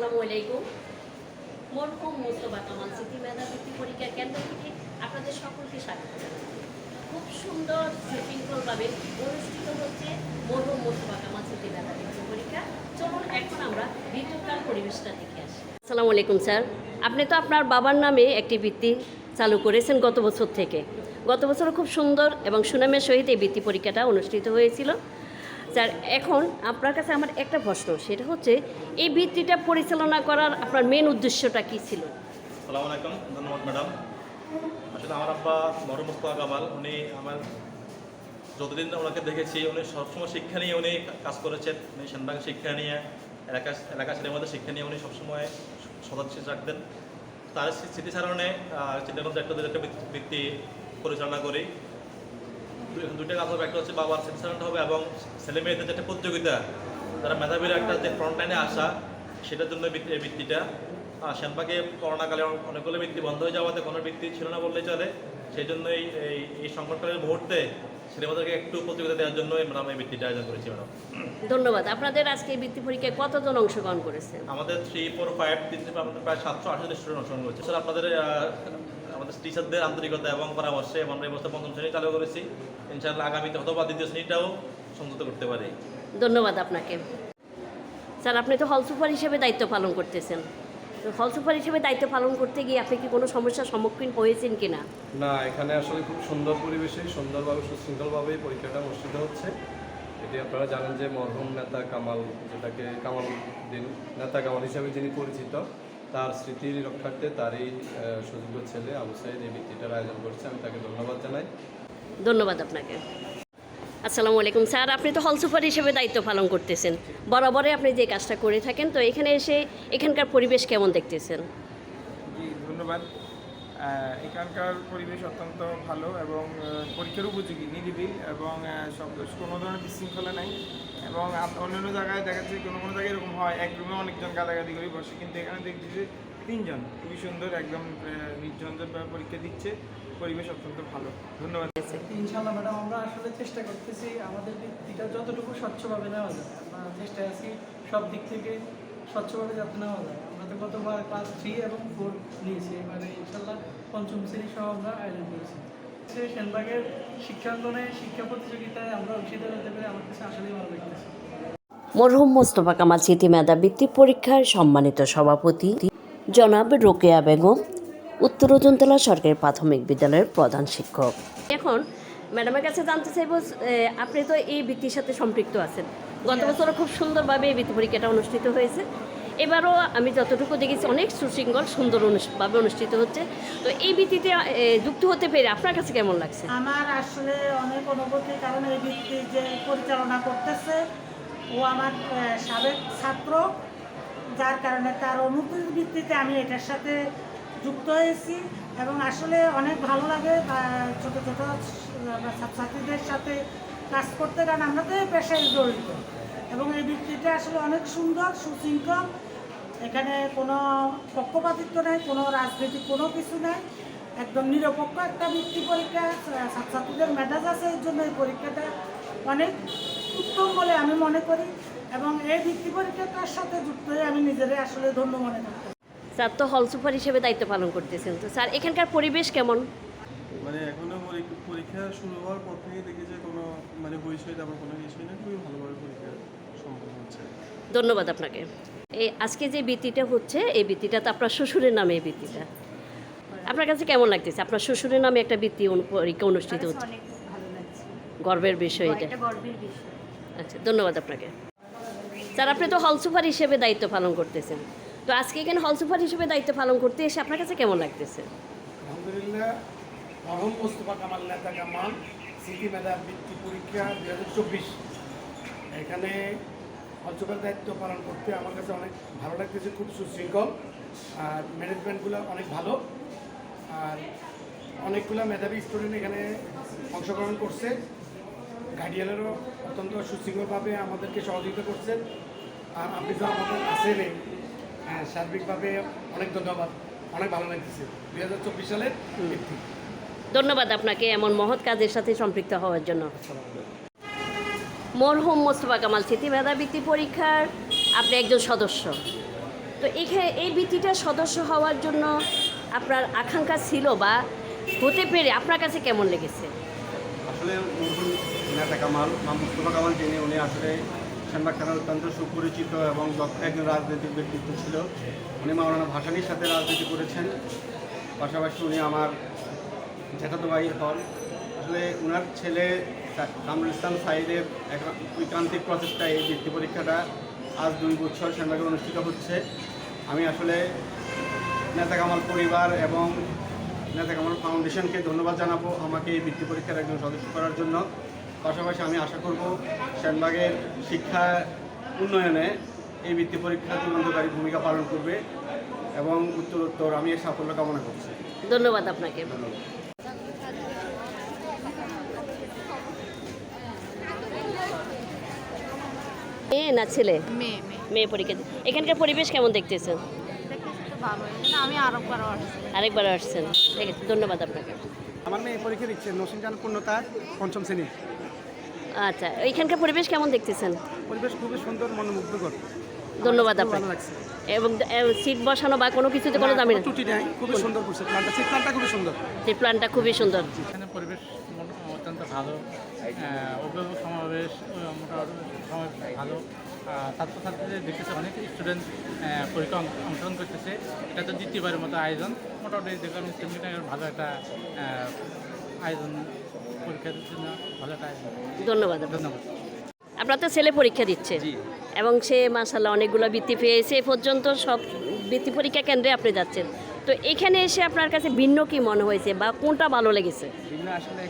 আসসালামু আলাইকুম। মরহুম স্মৃতি পরীক্ষা কেন্দ্র থেকে আপনাদের সকলকে স্বাগত খুব সুন্দর সুশৃঙ্খলভাবে অনুষ্ঠিত হচ্ছে মরহুম স্মৃতি পরীক্ষা। চলুন, এখন আমরা ভিতরকার পরিবেশটা দেখে আসি। আসসালামু আলাইকুম, স্যার। আপনি তো আপনার বাবার নামে একটি বৃত্তি চালু করেছেন গত বছর থেকে। গত বছর খুব সুন্দর এবং সুনামের সহিত এই বৃত্তি পরীক্ষাটা অনুষ্ঠিত হয়েছিল। স্যার, এখন আপনার কাছে আমার একটা প্রশ্ন, সেটা হচ্ছে, এই বৃত্তিটা পরিচালনা করার আপনার মেন উদ্দেশ্যটা কী ছিল? সালাম আলাইকুম, ধন্যবাদ ম্যাডাম। আসলে আমার আব্বা মরম মুস্তফা কামাল উনি আমার, যতদিন ওনাকে দেখেছি, উনি সবসময় শিক্ষা নিয়ে উনি কাজ করেছেন। উনি সেনবাগ শিক্ষা নিয়ে, এলাকা এলাকা ছেলের মধ্যে শিক্ষা নিয়ে উনি সবসময় সদস্য রাখতেন তার স্মৃ- স্মৃতিচারণে চিন্তাগত একটা একটা বৃত্তি- পরিচালনা করি। দুইটা কাজ হবে। একটা হচ্ছে বাবার সেন্সারেন্ট হবে এবং ছেলে মেয়েদের যে একটা প্রতিযোগিতা, তারা মেধাবীরা একটা যে ফ্রন্ট লাইনে আসা, সেটার জন্য বৃত্তিটা। আর শ্যাম্পাকে করোনাকালে অনেক- অনেকগুলো বৃত্তি বন্ধ হয়ে যাওয়াতে কোনো বৃত্তি ছিল না বললেই চলে। সেই জন্য এই- এই সংকটকালের মুহূর্তে ছেলেমেয়েদেরকে একটু প্রতিযোগিতা দেওয়ার জন্য ম্যাডাম এই বৃত্তিটা আয়োজন করেছি ম্যাডাম। ধন্যবাদ। আপনাদের আজকে এই বৃত্তি পরীক্ষায় কতজন অংশগ্রহণ করেছেন? আমাদের থ্রি ফোর ফাইভ তিন আমাদের প্রায় সাতশো আঠাশো স্টুডেন্ট অংশগ্রহণ করছে। স্যার আপনাদের আমাদের টিচারদের আন্তরিকতা এবং পরামর্শে আমরা এই বছর পঞ্চম শ্রেণি চালু করেছি। ইনশাআল্লাহ আগামীতে হয়তো বা দ্বিতীয় শ্রেণীটাও সংযুক্ত করতে পারি। ধন্যবাদ আপনাকে। স্যার আপনি তো হল সুপার হিসেবে দায়িত্ব পালন করতেছেন। হল সুপার হিসেবে দায়িত্ব পালন করতে গিয়ে আপনি কি কোনো সমস্যার সম্মুখীন হয়েছেন কি না না এখানে আসলে খুব সুন্দর পরিবেশে সুন্দরভাবে সুশৃঙ্খলভাবে পরীক্ষাটা অনুষ্ঠিত হচ্ছে। এটি আপনারা জানেন যে মরহুম নেতা কামাল যেটাকে কামাল দিন নেতা কামাল হিসাবে যিনি পরিচিত তার স্মৃতির রক্ষার্থে তারই সুযোগ্য ছেলে আবু সাইদ এই বৃত্তিটার আয়োজন করছে। আমি তাকে ধন্যবাদ জানাই। ধন্যবাদ আপনাকে। আসসালামু আলাইকুম। স্যার, আপনি তো হল সুপার হিসেবে দায়িত্ব পালন করতেছেন। বরাবরই আপনি যে কাজটা করে থাকেন, তো এখানে এসে এখানকার পরিবেশ কেমন দেখতেছেন? জি, ধন্যবাদ। এখানকার পরিবেশ অত্যন্ত ভালো এবং পরীক্ষার উপযোগী, নিরিবিল এবং সব কোনো ধরনের বিশৃঙ্খলা নাই এবং অন্যান্য জায়গায় দেখা যাচ্ছে কোনো কোনো জায়গায় এরকম হয়, এক রুমে অনেকজন গাদাগাদি করে বসে, কিন্তু এখানে দেখছি যে তিনজন খুবই সুন্দর, একদম নির্ঝঞ্ঝট পরীক্ষা দিচ্ছে। পরিবেশ অত্যন্ত ভালো। ধন্যবাদ। ইনশাল্লাহ ম্যাডাম আমরা আসলে চেষ্টা করতেছি আমাদের বৃত্তিটা যতটুকু স্বচ্ছভাবে নেওয়া যায়। আমরা চেষ্টায় আছি সব দিক থেকে স্বচ্ছভাবে যাতে নেওয়া যায়। আমরা তো গতবার ক্লাস থ্রি এবং ফোর নিয়েছি এবারে ইনশাল্লাহ পঞ্চম শ্রেণি সহ আমরা আয়োজন করেছি। সে সেনবাগের শিক্ষাঙ্গনে শিক্ষা প্রতিযোগিতায় আমরা অংশীদার হতে পেরে আমার কাছে আসলেই ভালো লাগতেছে। মরহুম মোস্তফা কামাল স্মৃতি মেধাবৃত্তি পরীক্ষার সম্মানিত সভাপতি জনাব রোকেয়া বেগম উত্তর ওজনতলা সরকারি প্রাথমিক বিদ্যালয়ের প্রধান শিক্ষক। এখন ম্যাডামের কাছে জানতে চাইব আপনি তো এই বৃত্তির সাথে সম্পৃক্ত আছেন। গত বছরও খুব সুন্দরভাবে এই বৃত্তি পরীক্ষাটা অনুষ্ঠিত হয়েছে। এবারও আমি যতটুকু দেখেছি অনেক সুশৃঙ্খল সুন্দর অনুষ- অনুষ্ঠিত হচ্ছে। তো এই বৃত্তিতে যুক্ত হতে পেরে আপনার কাছে কেমন লাগছে? আমার আসলে অনেক অনুভূতি কারণ এই ব্যক্তি যে পরিচালনা করতেছে ও আমার সাবেক ছাত্র। যার কারণে তার অনুভূতির ভিত্তিতে আমি এটার সাথে যুক্ত হয়েছি এবং আসলে অনেক ভালো লাগে ছোট ছোট ছাত্রছাত্রীদের সাথে কাজ করতে, কারণ আমরা তো পেশায় জড়িত। এবং এই বৃত্তিটা আসলে অনেক সুন্দর, সুশৃঙ্খল। এখানে কোনো পক্ষপাতিত্ব নাই, কোনো রাজনৈতিক কোনো কিছু নাই। একদম নিরপেক্ষ একটা বৃত্তি পরীক্ষা, ছাত্রছাত্রীদের মেধাজ আছে এই জন্য এই পরীক্ষাটা অনেক উত্তম বলে আমি মনে করি। এবং এই বৃত্তি পরীক্ষাটার সাথে যুক্ত হয়ে আমি নিজেরাই আসলে ধন্য মনে করি স্যার তো হল সুপার হিসেবে দায়িত্ব পালন করতেছেন তো স্যার এখানকার পরিবেশ কেমন? মানে এখনও পরীক্ষা শুরু হওয়ার পর থেকে দেখি যে কোনো মানে কোনো না খুবই ভালোভাবে পরীক্ষা সম্পন্ন হচ্ছে। ধন্যবাদ আপনাকে। এই আজকে যে বৃত্তিটা হচ্ছে এই বৃত্তিটা তো আপনার শ্বশুরের নামে এই বৃত্তিটা। আপনার কাছে কেমন লাগতেছে? আপনার শ্বশুরের নামে একটা বৃত্তি পরীক্ষা অনুষ্ঠিত হচ্ছে। অনেক ভালো লাগছে। গর্বের বিষয় এটা। এটা গর্বের বিষয়। আচ্ছা ধন্যবাদ আপনাকে। স্যার আপনি তো হল সুপার হিসেবে দায়িত্ব পালন করতেছেন। তো আজকে এখানে হল সুপার হিসেবে দায়িত্ব পালন করতে এসে আপনার কাছে কেমন লাগতেছে? আলহামদুলিল্লাহ মরহুম মোস্তফা কামাল নেতা স্মৃতি মেধা পরীক্ষা দু হাজার চব্বিশ। এখানে অঞ্চলের দায়িত্ব পালন করতে আমার কাছে অনেক ভালো লাগতেছে, খুব সুশৃঙ্খল। আর ম্যানেজমেন্টগুলো অনেক ভালো। আর অনেকগুলো মেধাবী স্টুডেন্ট এখানে অংশগ্রহণ করছে। গার্ডিয়ানেরও অত্যন্ত সুশৃঙ্খলভাবে আমাদেরকে সহযোগিতা করছেন আর আপনি তো আমাদের আছেন হ্যাঁ, সার্বিকভাবে অনেক ধন্যবাদ। অনেক ভালো লাগতেছে। দুই হাজার চব্বিশ সালের ধন্যবাদ আপনাকে এমন মহৎ কাজের সাথে সম্পৃক্ত হওয়ার জন্য। মরহুম মোস্তফা কামাল স্মৃতি মেধাবৃত্তি পরীক্ষার আপনি একজন সদস্য। তো এখানে এই বৃত্তিটার সদস্য হওয়ার জন্য আপনার আকাঙ্ক্ষা ছিল বা হতে পেরে আপনার কাছে কেমন লেগেছে? আসলে নেতা কামাল মা মুস্তফা কামাল যিনি উনি আসলে সেনবাগ থানার অত্যন্ত সুপরিচিত এবং দক্ষ একজন রাজনৈতিক ব্যক্তিত্ব ছিল। উনি মাওলানা ভাসানির সাথে রাজনীতি করেছেন। পাশাপাশি উনি আমার জ্যাঠাতো ভাই হন। আসলে ওনার ছেলে কামরুল ইসলাম সাইদের ঐকান্তিক প্রচেষ্টায় এই বৃত্তি পরীক্ষাটা আজ দুই বছর সেনবাগে অনুষ্ঠিত হচ্ছে। আমি আসলে নেতা কামাল পরিবার এবং নেতা কামাল ফাউন্ডেশনকে ধন্যবাদ জানাব আমাকে এই বৃত্তি পরীক্ষার একজন সদস্য করার জন্য। পাশাপাশি আমি আশা করব সেনবাগের শিক্ষা উন্নয়নে এই বৃত্তি পরীক্ষা চূড়ান্তকারী ভূমিকা পালন করবে এবং উত্তরোত্তর আমি এর সাফল্য কামনা করছি। ধন্যবাদ আপনাকে। ধন্যবাদ। মেয়ে না ছেলে? মেয়ে পরীক্ষা এখানকার পরিবেশ কেমন দেখতেছেন? আমি আরও বারো আরেকবার আসছেন। ঠিক আছে ধন্যবাদ আপনাকে। আমার মেয়ে পরীক্ষা দিচ্ছে নসিনজান পূর্ণতা পঞ্চম শ্রেণি। আচ্ছা এইখানকার পরিবেশ কেমন দেখতেছেন? পরিবেশ খুবই সুন্দর মনোমুগ্ধকর। ধন্যবাদ খুব আপনাকে এবং সিট বসানো বা কোনো কিছুতে কোনো দামি না ত্রুটি নেই খুবই সুন্দর করছে প্ল্যানটা সিট প্ল্যানটা খুবই সুন্দর। সেই প্ল্যানটা খুবই সুন্দর। এখানে পরিবেশ অত্যন্ত ভালো। অভিভাবক সমাবেশ মোটামুটি ভালো। ছাত্রছাত্রীদের দেখতেছে অনেক স্টুডেন্ট পরীক্ষা অংশগ্রহণ করতেছে। এটা তো দ্বিতীয়বারের মতো আয়োজন। মোটামুটি দেখলাম ভালো একটা আয়োজন পরীক্ষার জন্য ভালো একটা আয়োজন। ধন্যবাদ ধন্যবাদ। আপনার তো ছেলে পরীক্ষা দিচ্ছে এবং সে মাসাল্লাহ অনেকগুলো বৃত্তি পেয়েছে এ পর্যন্ত সব বৃত্তি পরীক্ষা কেন্দ্রে আপনি যাচ্ছেন। তো এখানে এসে আপনার কাছে ভিন্ন কি মনে হয়েছে বা কোনটা ভালো লেগেছে? ভিন্ন আসলে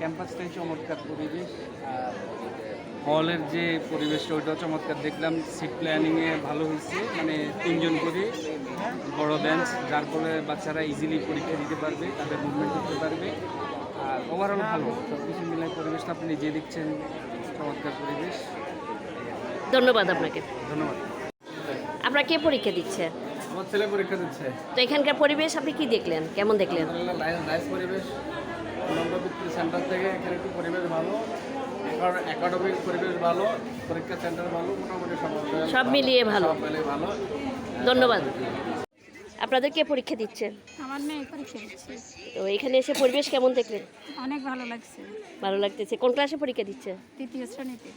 ক্যাম্পাসটাই চমৎকার পরিবেশ হলের যে পরিবেশটা ওইটাও চমৎকার। দেখলাম সিট প্ল্যানিংয়ে ভালো হয়েছে মানে তিনজন করে বড় বেঞ্চ যার ফলে বাচ্চারা ইজিলি পরীক্ষা দিতে পারবে তাদের মুভমেন্ট করতে পারবে। আর ওভারঅল ভালো সব কিছু মিলে পরিবেশটা আপনি নিজে দেখছেন চমৎকার পরিবেশ। ধন্যবাদ আপনাকে। ধন্যবাদ। আপনার কে পরীক্ষা দিচ্ছে? আমার ছেলে পরীক্ষা দিচ্ছে। তো এখানকার পরিবেশ আপনি কি দেখলেন? কেমন দেখলেন? পরিবেশ। সেন্টার থেকে এখানে একটু পরিবেশ ভালো। একাডেমিক পরিবেশ ভালো পরীক্ষা সেন্টার ভালো মোটামুটি সব মিলিয়ে ভালো। ভালো। ধন্যবাদ। আপনাদের কে পরীক্ষা দিচ্ছে? আমার মেয়ে পরীক্ষা দিচ্ছে। তো এখানে এসে পরিবেশ কেমন দেখলেন? অনেক ভালো লাগছে। ভালো লাগতেছে। কোন ক্লাসে পরীক্ষা দিচ্ছে? তৃতীয় শ্রেণীতে।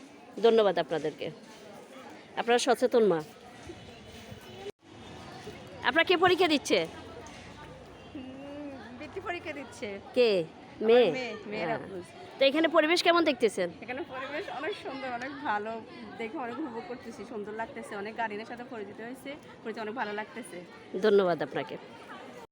ধন্যবাদ আপনাদেরকে। আপনারা সচেতন মা। আপনার কে পরীক্ষা দিচ্ছে? বৃত্তি পরীক্ষা দিচ্ছে। কে? মেয়ে? হ্যাঁ। তো এখানে পরিবেশ কেমন দেখতেছেন? এখানে পরিবেশ অনেক সুন্দর অনেক ভালো। দেখে অনেক উপভোগ করতেছি সুন্দর লাগতেছে। অনেক গাড়ির সাথে পরিচিত হয়েছে পরিচিত অনেক ভালো লাগতেছে। ধন্যবাদ আপনাকে।